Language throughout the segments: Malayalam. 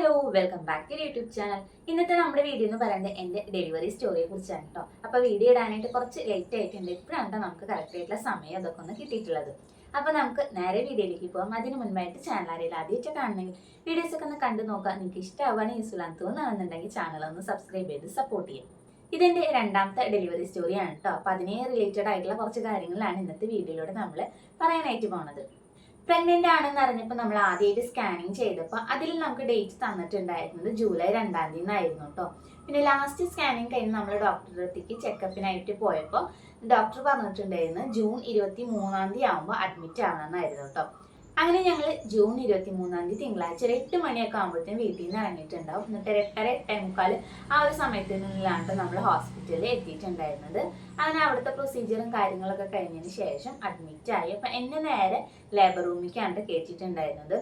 Hello welcome back to YouTube channel ഇന്നത്തെ നമ്മുടെ വീഡിയോ എന്ന് പറയുന്നത് എന്റെ ഡെലിവറി സ്റ്റോറിയെ കുറിച്ചാണ് കേട്ടോ അപ്പോൾ വീഡിയോ ഇടാനായിട്ട് കുറച്ച് ലേറ്റ് ആയിട്ടുണ്ട്. ഇപ്പോഴാണ് കേട്ടോ നമുക്ക് കറക്റ്റ് ആയിട്ടുള്ള സമയം അതൊക്കെ ഒന്ന് കിട്ടിയിട്ടുള്ളത്. അപ്പോൾ നമുക്ക് നേരെ വീഡിയോയിലേക്ക് പോകാം അതിന് മുൻപായിട്ട് ചാനൽ ആരെങ്കിലും ആദ്യമായിട്ട് കാണണമെങ്കിൽ വീഡിയോസ് ഒക്കെ ഒന്ന് കണ്ടു നോക്കാം. നിങ്ങൾക്ക് ഇഷ്ടമാവുകയാണ് യൂസ്ഫുൾ ആണെന്ന് തോന്നുകയാണെന്നുണ്ടെങ്കിൽ ചാനൽ ഒന്ന് സബ്സ്ക്രൈബ് ചെയ്ത് സപ്പോർട്ട് ചെയ്യും. ഇതെന്റെ രണ്ടാമത്തെ ഡെലിവറി സ്റ്റോറിയാണ് കേട്ടോ അപ്പോൾ അതിനെ റിലേറ്റഡ് ആയിട്ടുള്ള കുറച്ച് കാര്യങ്ങളാണ് ഇന്നത്തെ വീഡിയോയിലൂടെ നമ്മൾ പറയാനായിട്ട് പോണത്. പ്രഗ്നന്റ് ആണെന്ന് അറിഞ്ഞപ്പോൾ നമ്മൾ ആദ്യമായിട്ട് സ്കാനിങ് ചെയ്തപ്പോൾ അതിൽ നമുക്ക് ഡേറ്റ് തന്നിട്ടുണ്ടായിരുന്നത് ജൂലൈ രണ്ടാം തീയതി ആയിരുന്നു കേട്ടോ പിന്നെ ലാസ്റ്റ് സ്കാനിങ് കഴിഞ്ഞ് നമ്മൾ ഡോക്ടറുടെ അടുത്തേക്ക് ചെക്കപ്പിനായിട്ട് പോയപ്പോൾ ഡോക്ടർ പറഞ്ഞിട്ടുണ്ടായിരുന്നു ജൂൺ ഇരുപത്തി മൂന്നാം തീയതി ആകുമ്പോൾ അഡ്മിറ്റ് ആവണമെന്നായിരുന്നു കേട്ടോ അങ്ങനെ ഞങ്ങൾ ജൂൺ ഇരുപത്തി മൂന്നാം തീയതി തിങ്കളാഴ്ച ഒരു എട്ട് മണിയൊക്കെ ആകുമ്പോഴത്തേക്കും വീട്ടിൽ നിന്ന് ഇറങ്ങിയിട്ടുണ്ടാവും. എന്നിട്ട് എട്ടര എട്ടേ മുക്കാൽ ആ ഒരു സമയത്തിനുള്ളിലാണ് നമ്മൾ ഹോസ്പിറ്റലിൽ എത്തിയിട്ടുണ്ടായിരുന്നത്. അങ്ങനെ അവിടുത്തെ പ്രൊസീജിയറും കാര്യങ്ങളൊക്കെ കഴിഞ്ഞതിന് ശേഷം അഡ്മിറ്റ് ആയി. അപ്പം എന്നെ നേരെ ലേബർ റൂമിലേക്കാണ് കയറ്റിയിട്ടുണ്ടായിരുന്നത്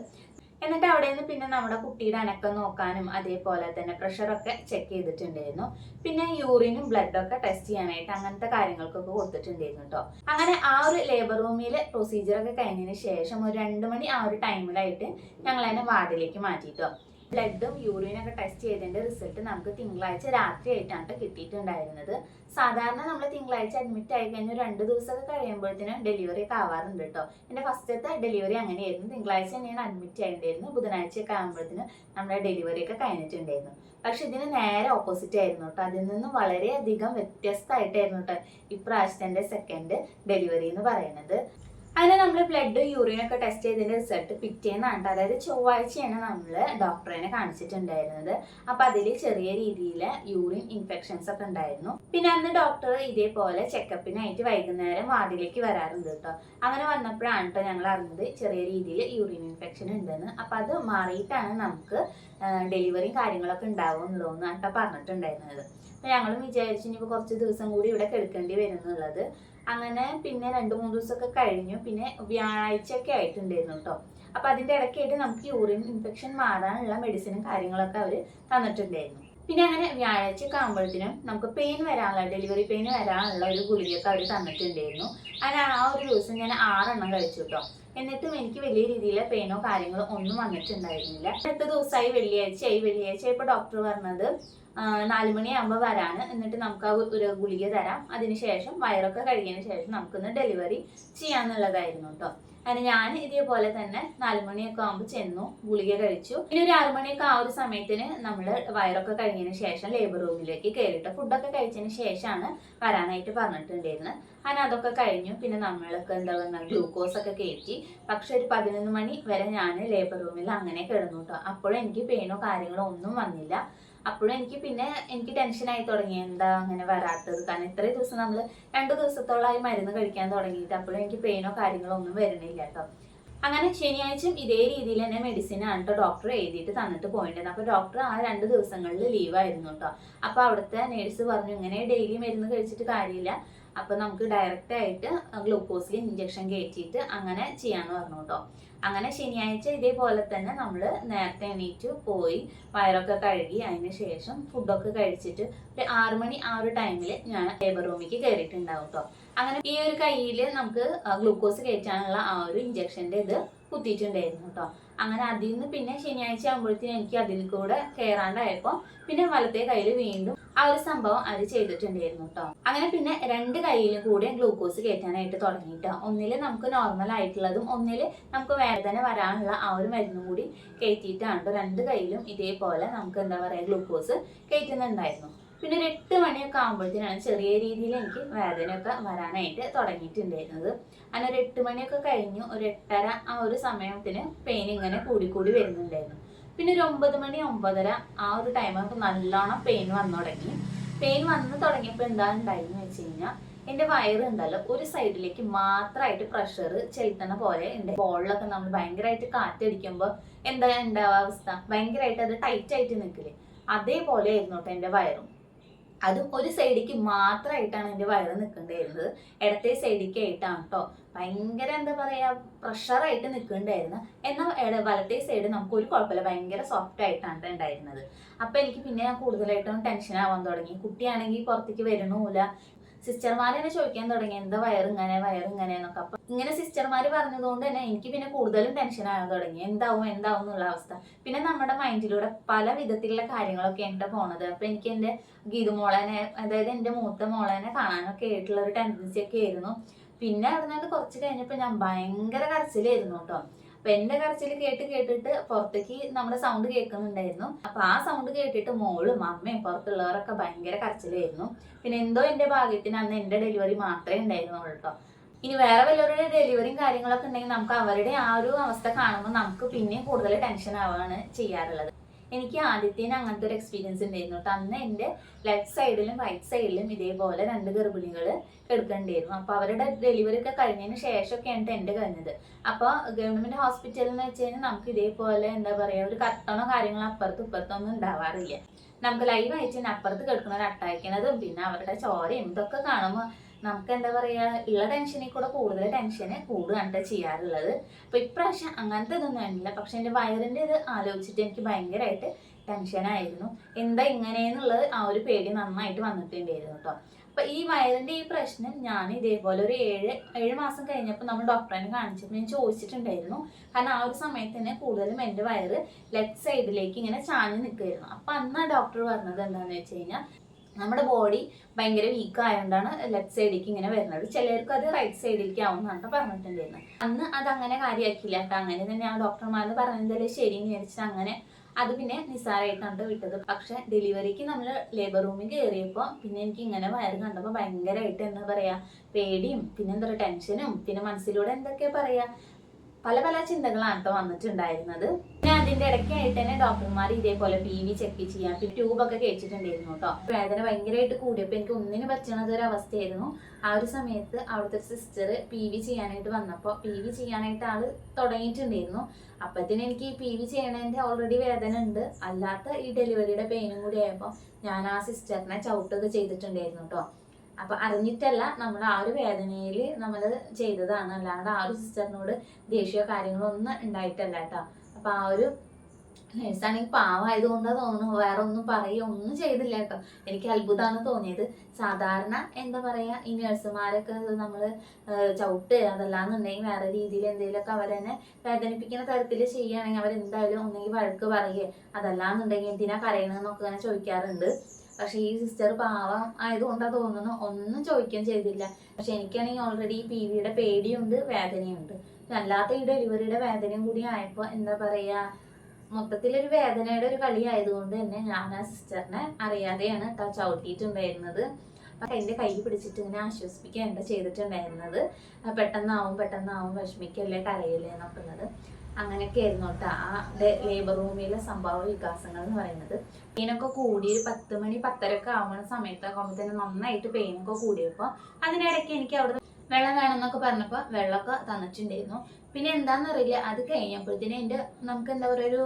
എന്നിട്ട് അവിടെ നിന്ന് പിന്നെ നമ്മുടെ കുട്ടിയുടെ അനക്കം നോക്കാനും അതേപോലെ തന്നെ പ്രഷറൊക്കെ ചെക്ക് ചെയ്തിട്ടുണ്ടായിരുന്നു. പിന്നെ യൂറിനും ബ്ലഡും ബ്ലഡൊക്കെ ടെസ്റ്റ് ചെയ്യാനായിട്ട് അങ്ങനത്തെ കാര്യങ്ങൾക്കൊക്കെ കൊടുത്തിട്ടുണ്ടായിരുന്നു കേട്ടോ അങ്ങനെ ആ ഒരു ലേബർ റൂമിലെ പ്രൊസീജിയറൊക്കെ കഴിഞ്ഞതിന് ശേഷം ഒരു രണ്ട് മണി ആ ഒരു ടൈമിലായിട്ട് ഞങ്ങൾ അതിനെ വാർഡിലേക്ക് മാറ്റിയിട്ടോ ബ്ലഡും യൂറിനൊക്കെ ടെസ്റ്റ് ചെയ്തതിന്റെ റിസൾട്ട് നമുക്ക് തിങ്കളാഴ്ച രാത്രി ആയിട്ടാണ് കിട്ടിയിട്ടുണ്ടായിരുന്നത്. സാധാരണ നമ്മൾ തിങ്കളാഴ്ച അഡ്മിറ്റ് ആയി കഴിഞ്ഞ രണ്ട് ദിവസമൊക്കെ കഴിയുമ്പോഴത്തേനും ഡെലിവറി ഒക്കെ ആവാറുണ്ട് കേട്ടോ എന്റെ ഫസ്റ്റത്തെ ഡെലിവറി അങ്ങനെയായിരുന്നു. തിങ്കളാഴ്ച തന്നെയാണ് അഡ്മിറ്റ് ആയിട്ടുണ്ടായിരുന്നു ബുധനാഴ്ചയൊക്കെ ആകുമ്പോഴത്തേനും നമ്മുടെ ഡെലിവറി ഒക്കെ കഴിഞ്ഞിട്ടുണ്ടായിരുന്നു. പക്ഷെ ഇതിന് നേരെ ഓപ്പോസിറ്റ് ആയിരുന്നു കേട്ടോ അതിൽ നിന്ന് വളരെയധികം വ്യത്യസ്തമായിട്ടായിരുന്നു കേട്ടോ ഇപ്രാവശ്യത്തെ സെക്കൻഡ് ഡെലിവറി എന്ന് പറയുന്നത്. അങ്ങനെ നമ്മൾ ബ്ലഡ് യൂറിൻ ഒക്കെ ടെസ്റ്റ് ചെയ്തതിന്റെ റിസൾട്ട് പിറ്റേന്നാണ്. അതായത് ചൊവ്വാഴ്ചയാണ് നമ്മൾ ഡോക്ടറിനെ കാണിച്ചിട്ടുണ്ടായിരുന്നത്. അപ്പൊ അതിൽ ചെറിയ രീതിയിൽ യൂറിൻ ഇൻഫെക്ഷൻസ് ഒക്കെ ഉണ്ടായിരുന്നു. പിന്നെ അന്ന് ഡോക്ടർ ഇതേപോലെ ചെക്കപ്പിനായിട്ട് വൈകുന്നേരം വാർഡിലേക്ക് വരാറുണ്ട് കേട്ടോ അങ്ങനെ വന്നപ്പോഴാണ് കേട്ടോ ഞങ്ങൾ അറിഞ്ഞത് ചെറിയ രീതിയിൽ യൂറിൻ ഇൻഫെക്ഷൻ ഉണ്ടെന്ന്. അപ്പൊ അത് മാറിയിട്ടാണ് നമുക്ക് ഡെലിവറിയും കാര്യങ്ങളൊക്കെ ഉണ്ടാവുമെന്നുള്ളതെന്ന് കേട്ടോ പറഞ്ഞിട്ടുണ്ടായിരുന്നത്. അപ്പൊ ഞങ്ങളും വിചാരിച്ചു ഇനിയിപ്പോൾ കുറച്ച് ദിവസം കൂടി ഇവിടെ കിടക്കേണ്ടി വരും എന്നുള്ളത് അങ്ങനെ പിന്നെ രണ്ട് മൂന്ന് ദിവസമൊക്കെ കഴിഞ്ഞു. പിന്നെ വ്യാഴാഴ്ച ഒക്കെ ആയിട്ടുണ്ടായിരുന്നു കേട്ടോ അപ്പൊ അതിന്റെ ഇടയ്ക്കായിട്ട് നമുക്ക് യൂറിൻ ഇൻഫെക്ഷൻ മാറാനുള്ള മെഡിസിനും കാര്യങ്ങളൊക്കെ അവർ തന്നിട്ടുണ്ടായിരുന്നു. പിന്നെ അങ്ങനെ വ്യാഴാഴ്ച ഒക്കെ ആകുമ്പോഴത്തേനും നമുക്ക് പെയിൻ വരാനുള്ള ഡെലിവറി പെയിൻ വരാനുള്ള ഒരു ഗുളികയൊക്കെ അവർ തന്നിട്ടുണ്ടായിരുന്നു. അങ്ങനെ ആ ഒരു ദിവസം ഞാൻ ആറെണ്ണം കഴിച്ചു കേട്ടോ എന്നിട്ടും എനിക്ക് വലിയ രീതിയിലെ പെയിനോ കാര്യങ്ങളോ ഒന്നും വന്നിട്ടുണ്ടായിരുന്നില്ല. അടുത്ത ദിവസമായി വെള്ളിയാഴ്ചയായി. വെള്ളിയാഴ്ച ഇപ്പൊ ഡോക്ടർ പറഞ്ഞത് നാല് മണിയാകുമ്പോൾ വരാണ്. എന്നിട്ട് നമുക്ക് ആ ഒരു ഗുളിക തരാം. അതിനുശേഷം വയറൊക്കെ കഴിക്കുന്ന ശേഷം നമുക്കൊന്ന് ഡെലിവറി ചെയ്യാന്നുള്ളതായിരുന്നു കേട്ടോ അങ്ങനെ ഞാൻ ഇതേപോലെ തന്നെ നാല് മണിയൊക്കെ ആകുമ്പോൾ ചെന്നു ഗുളിക കഴിച്ചു. പിന്നെ ഒരു ആറു മണിയൊക്കെ ആ ഒരു സമയത്തിന് നമ്മൾ വയറൊക്കെ കഴിഞ്ഞതിന് ശേഷം ലേബർ റൂമിലേക്ക് കയറിയിട്ട് ഫുഡൊക്കെ കഴിച്ചതിന് ശേഷമാണ് വരാനായിട്ട് പറഞ്ഞിട്ടുണ്ടായിരുന്നത്. അങ്ങനെ അതൊക്കെ കഴിഞ്ഞു. പിന്നെ നമ്മളൊക്കെ എന്താ പറയുക ഗ്ലൂക്കോസ് ഒക്കെ കയറ്റി പക്ഷെ ഒരു പതിനൊന്ന് മണി വരെ ഞാൻ ലേബർ റൂമിൽ അങ്ങനെ കിടന്നു കേട്ടോ അപ്പോഴും എനിക്ക് പെയിനോ കാര്യങ്ങളോ ഒന്നും വന്നില്ല. അപ്പോഴും എനിക്ക് പിന്നെ എനിക്ക് ടെൻഷൻ ആയി തുടങ്ങി. എന്താ അങ്ങനെ വരാത്തത്? കാരണം ഇത്രയും ദിവസം നമ്മൾ രണ്ടു ദിവസത്തോളമായി മരുന്ന് കഴിക്കാൻ തുടങ്ങിയിട്ട് അപ്പോഴും എനിക്ക് പെയിനോ കാര്യങ്ങളോ ഒന്നും വരുന്നില്ല കേട്ടോ. അങ്ങനെ ശനിയാഴ്ചയും ഇതേ രീതിയിൽ തന്നെ മെഡിസിൻ ആണ് കേട്ടോ ഡോക്ടർ എഴുതിയിട്ട് തന്നിട്ട് പോയിട്ടുണ്ട്. അപ്പൊ ഡോക്ടർ ആ രണ്ട് ദിവസങ്ങളിൽ ലീവായിരുന്നു കേട്ടോ അപ്പൊ അവിടുത്തെ നേഴ്സ് പറഞ്ഞു ഇങ്ങനെ ഡെയിലി മരുന്ന് കഴിച്ചിട്ട് കാര്യമില്ല. അപ്പൊ നമുക്ക് ഡയറക്റ്റ് ആയിട്ട് ഗ്ലൂക്കോസിൽ ഇഞ്ചക്ഷൻ കയറ്റിയിട്ട് അങ്ങനെ ചെയ്യാന്ന് പറഞ്ഞു കേട്ടോ അങ്ങനെ ശനിയാഴ്ച ഇതേപോലെ തന്നെ നമ്മൾ നേരത്തെ എണീറ്റ് പോയി വയറൊക്കെ കഴുകി അതിന് ശേഷം ഫുഡൊക്കെ കഴിച്ചിട്ട് ഒരു ആറു മണി ആ ഒരു ടൈമിൽ ഞാൻ ലേബർ റൂമിലേക്ക് കയറിയിട്ടുണ്ടാവും കേട്ടോ അങ്ങനെ ഈ ഒരു കയ്യിൽ നമുക്ക് ഗ്ലൂക്കോസ് കയറ്റാനുള്ള ആ ഒരു ഇഞ്ചക്ഷന്റെ ഇത് കുത്തിയിട്ടുണ്ടായിരുന്നു കേട്ടോ അങ്ങനെ അതിൽ നിന്ന് പിന്നെ ശനിയാഴ്ച ആകുമ്പോഴത്തേനും എനിക്ക് അതിൽ കൂടെ കയറാണ്ടായപ്പോൾ പിന്നെ വലത്തെ കയ്യിൽ വീണ്ടും ആ ഒരു സംഭവം അത് ചെയ്തിട്ടുണ്ടായിരുന്നു കേട്ടോ അങ്ങനെ പിന്നെ രണ്ട് കയ്യിലും കൂടെ ഗ്ലൂക്കോസ് കയറ്റാനായിട്ട് തുടങ്ങി കേട്ടോ ഒന്നിൽ നമുക്ക് നോർമൽ ആയിട്ടുള്ളതും ഒന്നിൽ നമുക്ക് വേദന വരാനുള്ള ആ ഒരു മരുന്നും കൂടി കയറ്റിയിട്ടാണ് ട്ടോ. രണ്ട് കയ്യിലും ഇതേപോലെ നമുക്ക് എന്താ പറയാ ഗ്ലൂക്കോസ് കയറ്റുന്നുണ്ടായിരുന്നു പിന്നെ ഒരു എട്ട് മണിയൊക്കെ ആകുമ്പോഴത്തേനാണ് ചെറിയ രീതിയിൽ എനിക്ക് വേദനയൊക്കെ വരാനായിട്ട് തുടങ്ങിയിട്ടുണ്ടായിരുന്നത്. അങ്ങനെ ഒരു എട്ട് മണിയൊക്കെ കഴിഞ്ഞു. ഒരു എട്ടര ആ ഒരു സമയത്തിന് പെയിൻ ഇങ്ങനെ കൂടിക്കൂടി വരുന്നുണ്ടായിരുന്നു. പിന്നെ ഒരു ഒമ്പത് മണി ഒമ്പതര ആ ഒരു ടൈം ആകുമ്പോൾ നല്ലോണം പെയിൻ വന്നു തുടങ്ങി. പെയിൻ വന്ന് തുടങ്ങിയപ്പോൾ എന്താ ഉണ്ടായിരുന്നു വെച്ച് കഴിഞ്ഞാൽ എന്റെ വയറുണ്ടല്ലോ ഒരു സൈഡിലേക്ക് മാത്രമായിട്ട് പ്രഷർ ചെലുത്തണ പോലെ ഉണ്ട്. ബോളിലൊക്കെ നമ്മൾ ഭയങ്കരമായിട്ട് കാറ്റടിക്കുമ്പോൾ എന്താ ഉണ്ടാവുക അവസ്ഥ? ഭയങ്കരമായിട്ട് അത് ടൈറ്റ് ആയിട്ട് നിൽക്കില്ലേ? അതേപോലെ ആയിരുന്നു കേട്ടോ എന്റെ വയറും. അതും ഒരു സൈഡിലേക്ക് മാത്രമായിട്ടാണ് എന്റെ വയറ് നിൽക്കേണ്ടിയിരുന്നത് ഇടത്തെ സൈഡിലേക്ക് ആയിട്ടാണ് കേട്ടോ ഭയങ്കര എന്താ പറയാ പ്രഷറായിട്ട് നിൽക്കണ്ടായിരുന്നു എന്നാൽ ഇട വലത്തെ സൈഡ് നമുക്ക് ഒരു കുഴപ്പമില്ല. ഭയങ്കര സോഫ്റ്റ് ആയിട്ടാണ് ഉണ്ടായിരുന്നത് അപ്പൊ എനിക്ക് പിന്നെ ഞാൻ കൂടുതലായിട്ടും ടെൻഷൻ ആവാൻ തുടങ്ങി. കുട്ടിയാണെങ്കിൽ പുറത്തേക്ക് വരണമില്ല സിസ്റ്റർമാർ തന്നെ ചോദിക്കാൻ തുടങ്ങി. എന്താ വയറിങ്ങനെ വയറിങ്ങനെ എന്നൊക്കെ. അപ്പൊ ഇങ്ങനെ സിസ്റ്റർമാർ പറഞ്ഞതുകൊണ്ട് തന്നെ എനിക്ക് പിന്നെ കൂടുതലും ടെൻഷൻ ആകാൻ തുടങ്ങി. എന്താവും എന്താവും എന്നുള്ള അവസ്ഥ. പിന്നെ നമ്മുടെ മൈൻഡിലൂടെ പല വിധത്തിലുള്ള കാര്യങ്ങളൊക്കെ എന്റെ പോണത്. അപ്പൊ എനിക്ക് എന്റെ ഗീതുമോളനെ അതായത് എന്റെ മൂത്ത മോളനെ കാണാനൊക്കെ ആയിട്ടുള്ള ഒരു ടെൻഡൻസി ഒക്കെ ആയിരുന്നു. പിന്നെ അവിടെ നിന്ന് കുറച്ച് കഴിഞ്ഞപ്പോൾ ഞാൻ ഭയങ്കര കരച്ചിലായിരുന്നു കേട്ടോ. അപ്പൊ എന്റെ കരച്ചിൽ കേട്ട് കേട്ടിട്ട് പുറത്തേക്ക് നമ്മുടെ സൗണ്ട് കേൾക്കുന്നുണ്ടായിരുന്നു. അപ്പൊ ആ സൗണ്ട് കേട്ടിട്ട് മോളും അമ്മയും പുറത്തുള്ളവരൊക്കെ ഭയങ്കര കരച്ചിലായിരുന്നു. പിന്നെ എന്തോ എന്റെ ഭാഗ്യത്തിന് അന്ന് എന്റെ ഡെലിവറി മാത്രമേ ഉണ്ടായിരുന്നുള്ളൂ കേട്ടോ. ഇനി വേറെ വല്ലവരുടെ ഡെലിവറിയും കാര്യങ്ങളൊക്കെ ഉണ്ടെങ്കിൽ നമുക്ക് അവരുടെ ആ ഒരു അവസ്ഥ കാണുമ്പോൾ നമുക്ക് പിന്നെയും കൂടുതൽ ടെൻഷൻ ആവുകയാണ് ചെയ്യാറുള്ളത്. എനിക്ക് ആദ്യത്തേന് അങ്ങനത്തെ ഒരു എക്സ്പീരിയൻസ് ഉണ്ടായിരുന്നു. കേട്ടോ. അന്ന് എന്റെ ലെഫ്റ്റ് സൈഡിലും റൈറ്റ് സൈഡിലും ഇതേപോലെ രണ്ട് ഗർഭിണികൾ എടുക്കേണ്ടിയിരുന്നു അപ്പോൾ അവരുടെ ഡെലിവറി ഒക്കെ കഴിഞ്ഞതിന് ശേഷമൊക്കെയാണ് എന്റെ കഴിഞ്ഞത്. അപ്പോൾ ഗവൺമെന്റ് ഹോസ്പിറ്റലിൽ എന്ന് വെച്ച് കഴിഞ്ഞാൽ നമുക്ക് ഇതേപോലെ എന്താ പറയുക ഒരു കത്തണോ കാര്യങ്ങളോ അപ്പുറത്തും ഇപ്പുറത്തൊന്നും ഉണ്ടാവാറില്ല. നമുക്ക് ലൈവ് അയച്ചതിന് അപ്പുറത്ത് കിടക്കുന്നവർ അട്ടയക്കണതും പിന്നെ അവരുടെ ചോരയും ഇതൊക്കെ കാണുമ്പോൾ നമുക്ക് എന്താ പറയാ ഉള്ള ടെൻഷനിൽ കൂടെ കൂടുതൽ ടെൻഷന് കൂടുകയാണ് ചെയ്യാറുള്ളത്. അപ്പൊ ഇപ്രാവശ്യം അങ്ങനത്തെ ഇതൊന്നും ആയിരുന്നില്ല. പക്ഷെ എന്റെ വയറിന്റെ ഇത് ആലോചിച്ചിട്ട് എനിക്ക് ഭയങ്കരമായിട്ട് ടെൻഷനായിരുന്നു എന്താ ഇങ്ങനെയെന്നുള്ളത് ആ ഒരു പേടി നന്നായിട്ട് വന്നിട്ടുണ്ടായിരുന്നു കേട്ടോ അപ്പൊ ഈ വയറിന്റെ ഈ പ്രശ്നം ഞാൻ ഇതേപോലെ ഒരു ഏഴ് ഏഴ് മാസം കഴിഞ്ഞപ്പോൾ നമ്മൾ ഡോക്ടറിനെ കാണിച്ചപ്പോൾ ഞാൻ ചോദിച്ചിട്ടുണ്ടായിരുന്നു. കാരണം ആ ഒരു സമയത്ത് തന്നെ കൂടുതലും എന്റെ വയറ് ലെഫ്റ്റ് സൈഡിലേക്ക് ഇങ്ങനെ ചാഞ്ഞ് നിൽക്കുമായിരുന്നു അപ്പൊ അന്ന് ഡോക്ടർ പറഞ്ഞത് എന്താണെന്ന് വെച്ച് കഴിഞ്ഞാൽ നമ്മുടെ ബോഡി ഭയങ്കര വീക്ക് ആയതുകൊണ്ടാണ് ലെഫ്റ്റ് സൈഡിലേക്ക് ഇങ്ങനെ വരുന്നത്. ചിലർക്ക് അത് റൈറ്റ് സൈഡിലേക്ക് ആവുന്നതാണ് പറഞ്ഞിട്ടുണ്ടായിരുന്നത് അന്ന് അത് അങ്ങനെ കാര്യമാക്കില്ല കേട്ടോ അങ്ങനെ തന്നെ ആ ഡോക്ടർമാർ പറഞ്ഞതല്ലേ ശരി എന്ന് വിചാരിച്ചിട്ട് അങ്ങനെ അത് പിന്നെ നിസ്സാരമായിട്ടാണ് വിട്ടത്. പക്ഷെ ഡെലിവറിക്ക് നമ്മൾ ലേബർ റൂമിൽ കയറിയപ്പോൾ പിന്നെ എനിക്ക് ഇങ്ങനെ വയറ് കണ്ടപ്പോൾ ഭയങ്കരമായിട്ട് എന്താ പറയാ പേടിയും പിന്നെ എന്താ പറയുക ടെൻഷനും പിന്നെ മനസ്സിലൂടെ എന്തൊക്കെയാ പറയാ പല പല ചിന്തകളാണ് കേട്ടോ വന്നിട്ടുണ്ടായിരുന്നത്. അതിന്റെ ഇടയ്ക്കായിട്ട് തന്നെ ഡോക്ടർമാർ ഇതേപോലെ പി വി ചെക്ക് ചെയ്യാം പിന്നെ ട്യൂബൊക്കെ കഴിച്ചിട്ടുണ്ടായിരുന്നു കേട്ടോ വേദന ഭയങ്കരമായിട്ട് കൂടിയപ്പോൾ എനിക്ക് ഒന്നിനു പറ്റണത് ഒരു അവസ്ഥയായിരുന്നു. ആ ഒരു സമയത്ത് അവിടുത്തെ സിസ്റ്റർ പി വി ചെയ്യാനായിട്ട് വന്നപ്പോൾ പി വി ചെയ്യാനായിട്ട് ആൾ തുടങ്ങിയിട്ടുണ്ടായിരുന്നു. അപ്പത്തിന് എനിക്ക് പി വി ചെയ്യണതിന്റെ ഓൾറെഡി വേദന ഉണ്ട്. അല്ലാത്ത ഈ ഡെലിവറിയുടെ പെയിനും കൂടി ആയപ്പോൾ ഞാൻ ആ സിസ്റ്ററിനെ ചവിട്ടൊക്കെ ചെയ്തിട്ടുണ്ടായിരുന്നു കേട്ടോ അപ്പൊ അറിഞ്ഞിട്ടല്ല നമ്മൾ ആ ഒരു വേദനയിൽ നമ്മൾ ചെയ്തതാണ്. അല്ലാണ്ട് ആ ഒരു സിസ്റ്ററിനോട് ദേഷ്യമോ കാര്യങ്ങളോ ഒന്നും ഉണ്ടായിട്ടല്ല കേട്ടോ അപ്പൊ ആ ഒരു നേഴ്സാണെങ്കിൽ പാവമായതുകൊണ്ടാ തോന്നുന്നു. വേറെ ഒന്നും പറയുക ഒന്നും ചെയ്തില്ല കേട്ടോ. എനിക്ക് അത്ഭുതമാണ് തോന്നിയത്. സാധാരണ എന്താ പറയാ ഈ നേഴ്സുമാരൊക്കെ നമ്മൾ ചവിട്ട് അതല്ലാന്നുണ്ടെങ്കിൽ വേറെ രീതിയിൽ എന്തെങ്കിലുമൊക്കെ അവരെന്നെ വേദനിപ്പിക്കുന്ന തരത്തിൽ ചെയ്യുകയാണെങ്കിൽ അവരെന്തായാലും ഒന്നെങ്കിൽ വഴക്ക് പറയുക അതല്ലാന്നുണ്ടെങ്കിൽ എന്തിനാ കരയണമെന്നൊക്കെ ഇങ്ങനെ ചോദിക്കാറുണ്ട്. പക്ഷെ ഈ സിസ്റ്റർ പാവം ആയതുകൊണ്ടാ തോന്നുന്നു. ഒന്നും ചോദിക്കുകയും ചെയ്തില്ല. പക്ഷെ എനിക്കാണെങ്കിൽ ഓൾറെഡി ഈ പി വിയുടെ പേടിയുണ്ട് വേദനയുണ്ട്. അല്ലാത്ത ഈ ഡെലിവറിയുടെ വേദനയും കൂടി ആയപ്പോൾ എന്താ പറയാ മൊത്തത്തിലൊരു വേദനയുടെ ഒരു കളി ആയതുകൊണ്ട് തന്നെ ഞാൻ ആ സിസ്റ്ററിനെ അറിയാതെയാണ് കേട്ടോ ചവിട്ടിയിട്ടുണ്ടായിരുന്നത്. അപ്പൊ എന്റെ കൈ പിടിച്ചിട്ട് ഇങ്ങനെ ആശ്വസിപ്പിക്കുകയാണ് ചെയ്തിട്ടുണ്ടായിരുന്നത്. പെട്ടെന്നാവും പെട്ടെന്നാവും വിഷമിക്കല്ലേ കരയല്ലേ നോക്കുന്നത് അങ്ങനെയൊക്കെ ആയിരുന്നു കേട്ടോ ആ ലേബർ റൂമിലെ സംഭവ വികാസങ്ങൾ എന്ന് പറയുന്നത്. പെയിനൊക്കെ കൂടി ഒരു പത്ത് മണി പത്തരൊക്കെ ആവുന്ന സമയത്തൊക്കെ ആകുമ്പോൾ തന്നെ നന്നായിട്ട് പെയിനൊക്കെ കൂടിയപ്പോൾ അതിനിടയ്ക്ക് എനിക്ക് അവിടെ വെള്ളം വേണമെന്നൊക്കെ പറഞ്ഞപ്പോൾ വെള്ളമൊക്കെ തന്നിട്ടുണ്ടായിരുന്നു. പിന്നെ എന്താണെന്നറിയില്ല അത് കഴിഞ്ഞപ്പോഴത്തേനും എന്റെ നമുക്ക് എന്താ പറയുക ഒരു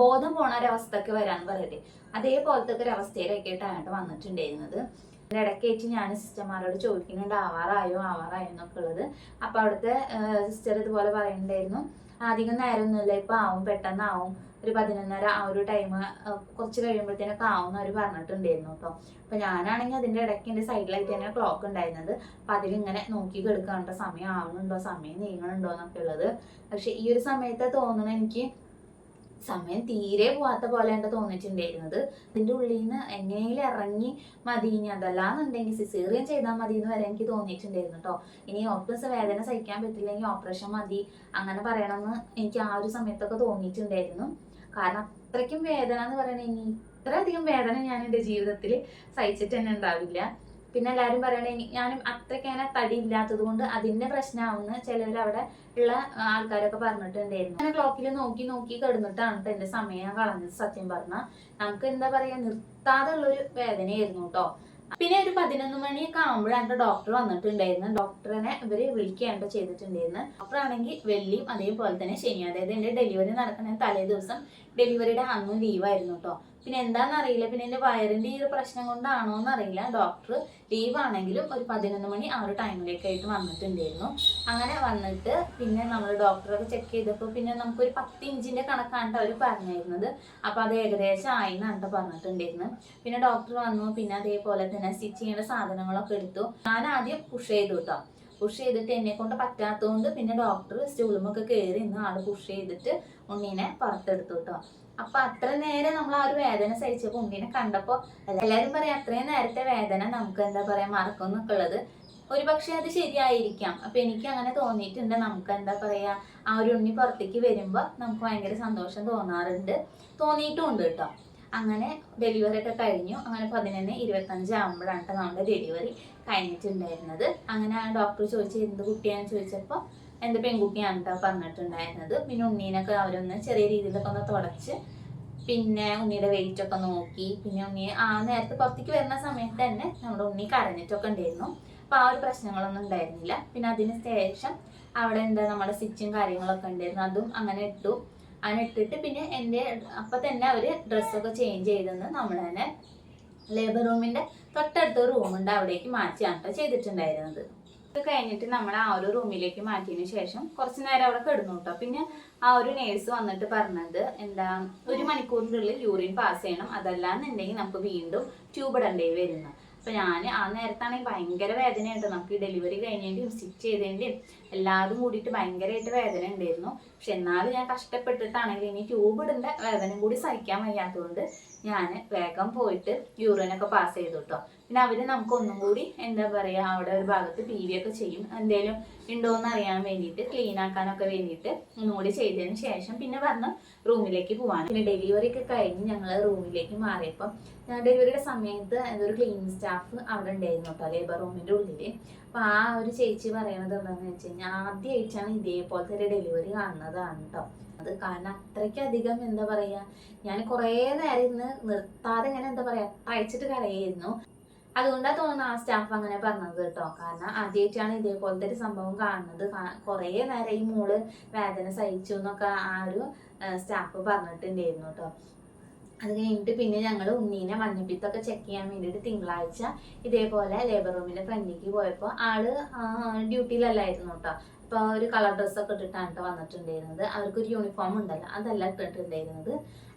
ബോധം പോണ ഒരവസ്ഥക്ക് വരാന്ന് പറയട്ടെ. അതേപോലത്തെ ഒരു അവസ്ഥയിലേക്കായിട്ടാണ് വന്നിട്ടുണ്ടായിരുന്നത്. അതിന്റെ ഇടയ്ക്ക് വെച്ച് ഞാൻ സിസ്റ്റർമാരോട് ചോദിക്കുന്നുണ്ട് ആവാറായോ ആവാറായോ എന്നൊക്കെ ഉള്ളത്. അപ്പോൾ അവിടുത്തെ സിസ്റ്റർ ഇതുപോലെ പറയുന്നുണ്ടായിരുന്നു അധികം നേരമൊന്നുമില്ല. ഇപ്പം ആവും പെട്ടെന്നാവും ഒരു പതിനൊന്നര ആ ഒരു ടൈം കുറച്ച് കഴിയുമ്പോഴത്തേനൊക്കെ ആവും അവർ പറഞ്ഞിട്ടുണ്ടായിരുന്നു കേട്ടോ. അപ്പൊ ഞാനാണെങ്കിൽ അതിന്റെ ഇടയ്ക്ക് എന്റെ സൈഡിലായിട്ട് തന്നെ ക്ലോക്ക് ഉണ്ടായിരുന്നത്. അപ്പൊ അതിലിങ്ങനെ നോക്കി കിടക്കാണ്ട് സമയം ആവുന്നുണ്ടോ? സമയം നീങ്ങണുണ്ടോ എന്നൊക്കെ ഉള്ളത്. പക്ഷെ ഈ ഒരു സമയത്ത് തോന്നണ എനിക്ക് സമയം തീരെ പോവാത്ത പോലെ എന്താ തോന്നിയിട്ടുണ്ടായിരുന്നത്. അതിന്റെ ഉള്ളിൽ നിന്ന് എങ്ങനെയെങ്കിലും ഇറങ്ങി മതി ഇനി അതല്ലാന്നുണ്ടെങ്കിൽ സിസേറിയൻ ചെയ്താൽ മതി എന്ന് വരെ എനിക്ക് തോന്നിയിട്ടുണ്ടായിരുന്നു കേട്ടോ ഇനി ഒട്ടും വേദന സഹിക്കാൻ പറ്റില്ലെങ്കിൽ ഓപ്പറേഷൻ മതി അങ്ങനെ പറയണമെന്ന് എനിക്ക് ആ ഒരു സമയത്തൊക്കെ തോന്നിയിട്ടുണ്ടായിരുന്നു. കാരണം അത്രയ്ക്കും വേദന എന്ന് പറയുന്നത് ഇനി ഇത്രയധികം വേദന ഞാൻ എന്റെ ജീവിതത്തിൽ സഹിച്ചിട്ട് തന്നെ ഉണ്ടാവില്ല. പിന്നെ എല്ലാവരും പറയണേ ഞാനും അത്രയ്ക്ക് അങ്ങനെ തടി ഇല്ലാത്തത് കൊണ്ട് അതിന്റെ പ്രശ്നമാവുന്ന ചിലവർ അവിടെ ഉള്ള ആൾക്കാരൊക്കെ പറഞ്ഞിട്ടുണ്ടായിരുന്നു. അങ്ങനെ ക്ലോക്കിൽ നോക്കി നോക്കി കിടന്നിട്ടാണ് കേട്ടോ എന്റെ സമയം കളഞ്ഞത് സത്യം പറഞ്ഞാൽ നമുക്ക് എന്താ പറയാ നിർത്താതെ ഉള്ളൊരു വേദനയായിരുന്നു കേട്ടോ പിന്നെ ഒരു പതിനൊന്ന് മണിയൊക്കെ ആകുമ്പോഴാണ് ഡോക്ടർ വന്നിട്ടുണ്ടായിരുന്നു ഡോക്ടറിനെ ഇവർ വിളിക്കുകയാണ് ചെയ്തിട്ടുണ്ടായിരുന്നു ഡോക്ടർ ആണെങ്കിൽ വെള്ളിയും അതേപോലെ തന്നെ ശനി അതായത് എന്റെ ഡെലിവറി നടക്കുന്ന തലേ ദിവസം ഡെലിവറിയുടെ അന്നും ലീവായിരുന്നു കേട്ടോ പിന്നെ എന്താണെന്ന് അറിയില്ല പിന്നെ എന്റെ വയറിന്റെ ഈ ഒരു പ്രശ്നം കൊണ്ടാണോ എന്നറിയില്ല ഡോക്ടർ ലീവ് ആണെങ്കിലും ഒരു പതിനൊന്ന് മണി ആ ഒരു ടൈമിലേക്കായിട്ട് വന്നിട്ടുണ്ടായിരുന്നു. അങ്ങനെ വന്നിട്ട് പിന്നെ നമ്മൾ ഡോക്ടറൊക്കെ ചെക്ക് ചെയ്തപ്പോൾ പിന്നെ നമുക്കൊരു പത്ത് ഇഞ്ചിന്റെ കണക്കാണ് അവർ പറഞ്ഞിരുന്നത്. അപ്പോൾ അത് ഏകദേശം ആയി എന്നാണ് പറഞ്ഞിട്ടുണ്ടായിരുന്നു. പിന്നെ ഡോക്ടർ വന്നു. പിന്നെ അതേപോലെ തന്നെ സ്റ്റിച്ച് ചെയ്യേണ്ട സാധനങ്ങളൊക്കെ എടുത്തു. ഞാൻ ആദ്യം പുഷ് ചെയ്തു കേട്ടോ പുഷ് ചെയ്തിട്ട് എന്നെ കൊണ്ട് പറ്റാത്തതുകൊണ്ട് പിന്നെ ഡോക്ടർ സ്റ്റൂളുമൊക്കെ കയറി ഇന്ന് ആൾ പുഷ് ചെയ്തിട്ട് ഉണ്ണീനെ പുറത്തെടുത്തു കേട്ടോ അപ്പൊ അത്ര നേരം നമ്മൾ ആ ഒരു വേദന സഹിച്ച കുങ്കിനെ കണ്ടപ്പോ എല്ലാരും പറയാം അത്രയും നേരത്തെ വേദന നമുക്ക് എന്താ പറയാ മറക്കും എന്നൊക്കെ ഉള്ളത് ഒരു പക്ഷെ അത് ശരിയായിരിക്കാം. അപ്പൊ എനിക്ക് അങ്ങനെ തോന്നിയിട്ടുണ്ട്. നമുക്ക് എന്താ പറയാ ആ ഒരു ഉണ്ണി പുറത്തേക്ക് വരുമ്പോ നമുക്ക് ഭയങ്കര സന്തോഷം തോന്നാറുണ്ട്. തോന്നിയിട്ടുണ്ട് കേട്ടോ. അങ്ങനെ ഡെലിവറി ഒക്കെ കഴിഞ്ഞു. അങ്ങനെ പതിനൊന്ന് ഇരുപത്തഞ്ച് ആകുമ്പോഴാണ് നമ്മുടെ ഡെലിവറി കഴിഞ്ഞിട്ടുണ്ടായിരുന്നത്. അങ്ങനെ ആ ഡോക്ടർ ചോദിച്ചു എന്ത് കുട്ടിയാന്ന് ചോദിച്ചപ്പോൾ എന്ത് പെൺകുട്ടിയാണ് കേട്ടോ പറഞ്ഞിട്ടുണ്ടായിരുന്നത്. പിന്നെ ഉണ്ണീനൊക്കെ അവരൊന്ന് ചെറിയ രീതിയിലൊക്കെ ഒന്ന് തുടച്ച് പിന്നെ ഉണ്ണിയുടെ വെയിറ്റ് ഒക്കെ നോക്കി പിന്നെ ഉണ്ണി ആ നേരത്തെ പുറത്തേക്ക് വരുന്ന സമയത്ത് തന്നെ നമ്മുടെ ഉണ്ണി കരഞ്ഞിട്ടൊക്കെ ഉണ്ടായിരുന്നു. അപ്പൊ ആ ഒരു പ്രശ്നങ്ങളൊന്നും ഉണ്ടായിരുന്നില്ല. പിന്നെ അതിന് ശേഷം അവിടെ എന്താ നമ്മുടെ സ്റ്റിച്ചും കാര്യങ്ങളൊക്കെ ഉണ്ടായിരുന്നു. അതും അങ്ങനെ ഇട്ടു. അങ്ങനെ ഇട്ടിട്ട് പിന്നെ എന്റെ അപ്പൊ തന്നെ അവർ ഡ്രസ്സൊക്കെ ചേഞ്ച് ചെയ്തെന്ന് നമ്മൾ തന്നെ ലേബർ റൂമിന്റെ തൊട്ടടുത്ത റൂമുണ്ട് അവിടേക്ക് മാറ്റിയാണ് ട്ടോ ചെയ്തിട്ടുണ്ടായിരുന്നത്. ഇത് കഴിഞ്ഞിട്ട് നമ്മൾ ആ ഒരു റൂമിലേക്ക് മാറ്റിയതിന് ശേഷം കുറച്ച് നേരം അവിടെ കിടന്നു കേട്ടോ പിന്നെ ആ ഒരു നേഴ്സ് വന്നിട്ട് പറഞ്ഞത് എന്താ ഒരു മണിക്കൂറിനുള്ളിൽ യൂറിൻ പാസ് ചെയ്യണം. അതല്ലാന്നുണ്ടെങ്കിൽ നമുക്ക് വീണ്ടും ട്യൂബ് ഇടേണ്ടി വരുന്നു. അപ്പൊ ഞാൻ ആ നേരത്താണെങ്കിൽ ഭയങ്കര വേദനയുണ്ട്. നമുക്ക് ഡെലിവറി കഴിഞ്ഞതിന്റെയും സ്റ്റിച്ച് ചെയ്തതിന്റെയും എല്ലാതും കൂടിയിട്ട് ഭയങ്കരമായിട്ട് വേദന ഉണ്ടായിരുന്നു. പക്ഷെ എന്നാലും ഞാൻ കഷ്ടപ്പെട്ടിട്ടാണെങ്കിൽ ഇനി ട്യൂബ് ഇടേണ്ട. വേദന കൂടി സഹിക്കാൻ വയ്യാത്തതുകൊണ്ട് ഞാൻ വേഗം പോയിട്ട് യൂറിനൊക്കെ പാസ് ചെയ്തു കേട്ടോ പിന്നെ അവർ നമുക്ക് ഒന്നും കൂടി എന്താ പറയാ അവിടെ ഒരു ഭാഗത്ത് പി വി ഒക്കെ ചെയ്യും. എന്തേലും ഉണ്ടോന്ന് അറിയാൻ വേണ്ടിയിട്ട് ക്ലീൻ ആക്കാനൊക്കെ വേണ്ടിയിട്ട് ഒന്നുകൂടി ചെയ്തതിന് ശേഷം പിന്നെ പറഞ്ഞു റൂമിലേക്ക് പോവാൻ പിന്നെ ഡെലിവറി ഒക്കെ കഴിഞ്ഞ് ഞങ്ങൾ റൂമിലേക്ക് മാറിയപ്പോൾ ഡെലിവറിയുടെ സമയത്ത് ഒരു ക്ലീനിങ് സ്റ്റാഫ് അവിടെ ഉണ്ടായിരുന്നു കേട്ടോ ലേബർ റൂമിന്റെ ഉള്ളിൽ അപ്പൊ ആ ഒരു ചേച്ചി പറയുന്നത് എന്താണെന്ന് വെച്ച് കഴിഞ്ഞാൽ ആദ്യമായിട്ടാണ് ഇതേപോലത്തെ ഒരു ഡെലിവറി കാണുന്നതാണ് കേട്ടോ അത് കാരണം അത്രയ്ക്കധികം എന്താ പറയാ ഞാൻ കുറേ നേരം ഇന്ന് നിർത്താതെ ഇങ്ങനെ എന്താ പറയാ അയച്ചിട്ട് കരയായിരുന്നു. അതുകൊണ്ടാ തോന്നുന്നു ആ സ്റ്റാഫ് അങ്ങനെ പറഞ്ഞത് കേട്ടോ കാരണം ആദ്യമായിട്ടാണ് ഇതേപോലത്തെ ഒരു സംഭവം കാണുന്നത്. കുറേ നേരം ഈ മോൾ വേദന സഹിച്ചു എന്നൊക്കെ ആ ഒരു സ്റ്റാഫ് പറഞ്ഞിട്ടുണ്ടായിരുന്നു കേട്ടോ അത് കഴിഞ്ഞിട്ട് പിന്നെ ഞങ്ങൾ ഉണ്ണീനെ മഞ്ഞപ്പിത്തൊക്കെ ചെക്ക് ചെയ്യാൻ വേണ്ടിയിട്ട് തിങ്കളാഴ്ച ഇതേപോലെ ലേബർ റൂമിലെ ഫ്രണ്ടിലേക്ക് പോയപ്പോൾ ആൾ ഡ്യൂട്ടിയിലല്ലായിരുന്നു കേട്ടോ അപ്പൊ ഒരു കളർ ഡ്രസ്സൊക്കെ ഇട്ടിട്ടാണ് കേട്ടോ വന്നിട്ടുണ്ടായിരുന്നത്. അവർക്കൊരു യൂണിഫോം ഉണ്ടല്ലോ അതല്ല ഇട്ടിട്ടുണ്ടായിരുന്നത്.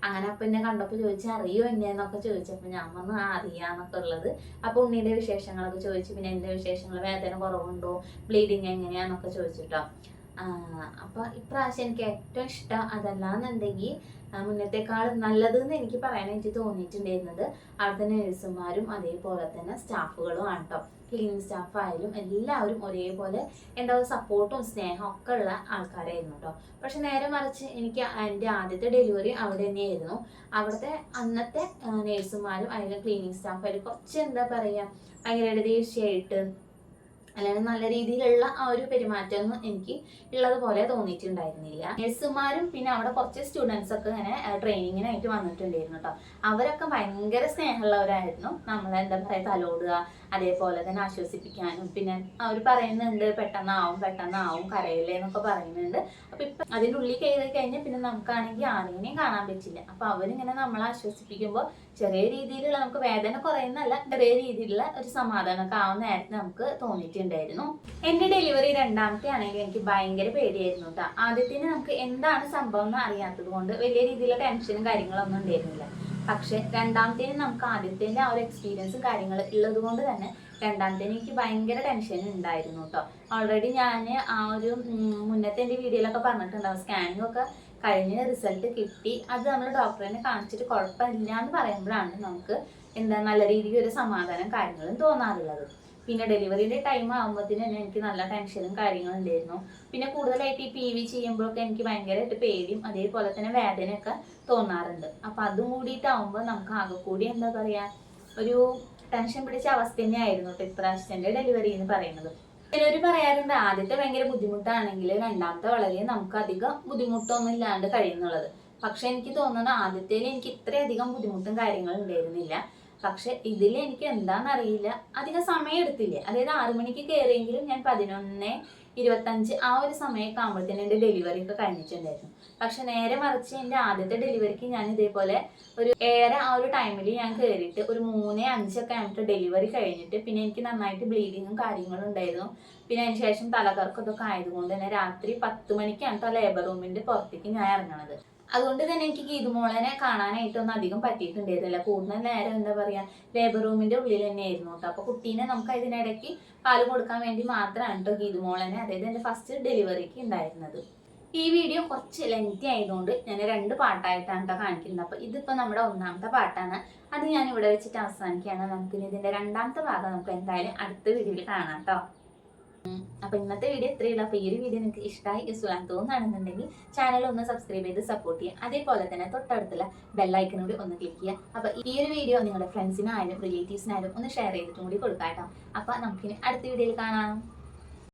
അങ്ങനെ അപ്പൊ എന്നെ കണ്ടപ്പോൾ ചോദിച്ചു അറിയോ എന്നെ? എന്നൊക്കെ ചോദിച്ചപ്പോൾ ഞാൻ പറഞ്ഞു ആ അറിയാന്നൊക്കെ ഉള്ളത്. അപ്പൊ ഉണ്ണിയുടെ വിശേഷങ്ങളൊക്കെ ചോദിച്ചു പിന്നെ എന്റെ വിശേഷങ്ങൾ വേദന കുറവുണ്ടോ? ബ്ലീഡിങ് എങ്ങനെയാന്നൊക്കെ ചോദിച്ചിട്ടോ അപ്പൊ ഇപ്രാവശ്യം എനിക്ക് ഏറ്റവും ഇഷ്ടം അതല്ലാന്നുണ്ടെങ്കിൽ മുന്നത്തെക്കാളും നല്ലതെന്ന് എനിക്ക് പറയാനായിട്ട് തോന്നിയിട്ടുണ്ടായിരുന്നത് അവിടുത്തെ നഴ്സുമാരും അതേപോലെ തന്നെ സ്റ്റാഫുകളും ആണ് കേട്ടോ ക്ലീനിങ് സ്റ്റാഫ് ആയാലും എല്ലാവരും ഒരേപോലെ എന്താ സപ്പോർട്ടും സ്നേഹവും ഒക്കെ ഉള്ള ആൾക്കാരായിരുന്നു കേട്ടോ പക്ഷെ നേരെ മറിച്ച് എനിക്ക് എന്റെ ആദ്യത്തെ ഡെലിവറി അവിടെ തന്നെയായിരുന്നു. അവിടുത്തെ അന്നത്തെ നേഴ്സുമാരും അതിലെ ക്ലീനിങ് സ്റ്റാഫ് ആയാലും കുറച്ച് എന്താ പറയുക ഭയങ്കര ദേഷ്യമായിട്ട് അല്ലെങ്കിൽ നല്ല രീതിയിലുള്ള ആ ഒരു പെരുമാറ്റമൊന്നും എനിക്ക് ഉള്ളതുപോലെ തോന്നിയിട്ടുണ്ടായിരുന്നില്ല. നഴ്സുമാരും പിന്നെ അവിടെ കുറച്ച് സ്റ്റുഡൻസ് ഒക്കെ ഇങ്ങനെ ട്രെയിനിങ്ങിനായിട്ട് വന്നിട്ടുണ്ടായിരുന്നു കേട്ടോ അവരൊക്കെ ഭയങ്കര സ്നേഹമുള്ളവരായിരുന്നു. നമ്മളെ എന്താ പറയുക തലോടുക അതേപോലെ തന്നെ ആശ്വസിപ്പിക്കാനും പിന്നെ അവർ പറയുന്നുണ്ട് പെട്ടെന്നാവും പെട്ടെന്നാവും കരയില്ലേ എന്നൊക്കെ പറയുന്നുണ്ട്. അപ്പൊ ഇപ്പൊ അതിന്റെ ഉള്ളിൽ കയറി കഴിഞ്ഞാൽ പിന്നെ നമുക്കാണെങ്കിൽ ആരെയും കാണാൻ പറ്റില്ല. അപ്പൊ അവരിങ്ങനെ നമ്മളെ ആശ്വസിപ്പിക്കുമ്പോൾ ചെറിയ രീതിയിലുള്ള നമുക്ക് വേദന കുറയുന്നല്ല ചെറിയ രീതിയിലുള്ള ഒരു സമാധാനമൊക്കെ ആവുന്ന നേരത്തെ നമുക്ക് തോന്നിയിട്ടുണ്ടായിരുന്നു. എന്റെ ഡെലിവറി രണ്ടാമത്തെ ആണെങ്കിൽ എനിക്ക് ഭയങ്കര പേടിയായിരുന്നു കേട്ടോ ആദ്യത്തിന് നമുക്ക് എന്താണ് സംഭവം എന്ന് അറിയാത്തത് കൊണ്ട് വലിയ രീതിയിലുള്ള ടെൻഷനും കാര്യങ്ങളൊന്നും ഉണ്ടായിരുന്നില്ല. പക്ഷെ രണ്ടാമത്തേന് നമുക്ക് ആദ്യത്തേന്റെ ആ ഒരു എക്സ്പീരിയൻസും കാര്യങ്ങൾ ഉള്ളത് കൊണ്ട് തന്നെ രണ്ടാമത്തേന് എനിക്ക് ഭയങ്കര ടെൻഷൻ ഉണ്ടായിരുന്നു കേട്ടോ ഓൾറെഡി ഞാൻ ആ ഒരു മുന്നത്തെ എന്റെ വീഡിയോയിലൊക്കെ പറഞ്ഞിട്ടുണ്ടാവും സ്കാനിങ് ഒക്കെ കഴിഞ്ഞ് റിസൾട്ട് കിട്ടി. അത് നമ്മൾ ഡോക്ടറിനെ കാണിച്ചിട്ട് കുഴപ്പമില്ല എന്ന് പറയുമ്പോഴാണ് നമുക്ക് എന്താ നല്ല രീതിക്ക് ഒരു സമാധാനം കാര്യങ്ങളും തോന്നാറുള്ളത്. പിന്നെ ഡെലിവറിയുടെ ടൈം ആകുമ്പോഴത്തേന് തന്നെ എനിക്ക് നല്ല ടെൻഷനും കാര്യങ്ങളും ഉണ്ടായിരുന്നു. പിന്നെ കൂടുതലായിട്ട് ഈ പി വി ചെയ്യുമ്പോഴൊക്കെ എനിക്ക് ഭയങ്കരമായിട്ട് പേടിയും അതേപോലെ തന്നെ വേദനയൊക്കെ തോന്നാറുണ്ട്. അപ്പൊ അതും കൂടിയിട്ടാവുമ്പോൾ നമുക്ക് ആകെ കൂടി എന്താ പറയാ ഒരു ടെൻഷൻ പിടിച്ച അവസ്ഥ തന്നെയായിരുന്നു കേട്ടോ ഇപ്രാവശ്യത്തെ ഡെലിവറി എന്ന് പറയുന്നത്. ചിലർ പറയാറുണ്ട് ആദ്യത്തെ ഭയങ്കര ബുദ്ധിമുട്ടാണെങ്കിൽ രണ്ടാമത്തെ വളരെ നമുക്ക് അധികം ബുദ്ധിമുട്ടൊന്നും ഇല്ലാണ്ട് കഴിയുന്നുള്ളത്. പക്ഷെ എനിക്ക് തോന്നുന്നത് ആദ്യത്തേൽ എനിക്ക് ഇത്രയധികം ബുദ്ധിമുട്ടും കാര്യങ്ങളും ഉണ്ടായിരുന്നില്ല. പക്ഷെ ഇതിൽ എനിക്ക് എന്താണെന്നറിയില്ല അധികം സമയം എടുത്തില്ല അതായത് ആറു മണിക്ക് കയറിയെങ്കിലും ഞാൻ പതിനൊന്ന് ഇരുപത്തഞ്ച് ആ ഒരു സമയമൊക്കെ ആകുമ്പോഴത്തേനും എന്റെ ഡെലിവറി ഒക്കെ കഴിഞ്ഞിട്ടുണ്ടായിരുന്നു. പക്ഷെ നേരെ മറിച്ച് എന്റെ ആദ്യത്തെ ഡെലിവറിക്ക് ഞാൻ ഇതേപോലെ ഒരു ഏറെ ആ ഒരു ടൈമിൽ ഞാൻ കയറിയിട്ട് ഒരു മൂന്ന് അഞ്ചൊക്കെ ആയിട്ട് ഡെലിവറി കഴിഞ്ഞിട്ട് പിന്നെ എനിക്ക് നന്നായിട്ട് ബ്ലീഡിങ്ങും കാര്യങ്ങളും ഉണ്ടായിരുന്നു. പിന്നെ അതിന് ശേഷം തലകറക്കം ഇതൊക്കെ ആയതുകൊണ്ട് തന്നെ രാത്രി പത്ത് മണിക്കാണ് ലേബർ റൂമിന്റെ പുറത്തേക്ക് ഞാൻ ഇറങ്ങണത്. അതുകൊണ്ട് തന്നെ എനിക്ക് ഗീതുമോളനെ കാണാനായിട്ടൊന്നും അധികം പറ്റിയിട്ടുണ്ടായിരുന്നില്ല. കൂടുതൽ നേരം എന്താ പറയാ ലേബർ റൂമിന്റെ ഉള്ളിൽ തന്നെയായിരുന്നു കേട്ടോ അപ്പൊ കുട്ടീനെ നമുക്ക് അതിനിടയ്ക്ക് പാൽ കൊടുക്കാൻ വേണ്ടി മാത്രമാണ് കേട്ടോ ഗീതുമോളനെ അതായത് എന്റെ ഫസ്റ്റ് ഡെലിവറിക്ക് ഉണ്ടായിരുന്നത്. ഈ വീഡിയോ കുറച്ച് ലെങ്തി ആയതുകൊണ്ട് ഞാൻ രണ്ട് പാട്ടായിട്ടാണ് കേട്ടോ കാണിക്കുന്നത്. അപ്പോൾ ഇതിപ്പോൾ നമ്മുടെ ഒന്നാമത്തെ പാട്ടാണ്. അത് ഞാൻ ഇവിടെ വെച്ചിട്ട് അവസാനിക്കുകയാണ്. നമുക്കിനി ഇതിന്റെ രണ്ടാമത്തെ ഭാഗം നമുക്ക് എന്തായാലും അടുത്ത വീഡിയോയിൽ കാണാം കേട്ടോ അപ്പൊ ഇന്നത്തെ വീഡിയോ ഇത്രയേ ഉള്ളൂ അപ്പൊ ഈ ഒരു വീഡിയോ നിങ്ങൾക്ക് ഇഷ്ടമായി യൂസ്ഫുൾ തോന്നുകയാണെന്നുണ്ടെങ്കിൽ ചാനൽ ഒന്ന് സബ്സ്ക്രൈബ് ചെയ്ത് സപ്പോർട്ട് ചെയ്യുക. അതേപോലെ തന്നെ തൊട്ടടുത്തുള്ള ബെല്ലൈക്കനും കൂടി ഒന്ന് ക്ലിക്ക് ചെയ്യുക. അപ്പൊ ഈ ഒരു വീഡിയോ നിങ്ങളുടെ ഫ്രണ്ട്സിനായാലും റിലേറ്റീവ്സിനായാലും ഒന്ന് ഷെയർ ചെയ്തിട്ടും കൂടി കൊടുക്കാം കേട്ടോ അപ്പൊ നമുക്കിനി അടുത്ത വീഡിയോയിൽ കാണാം.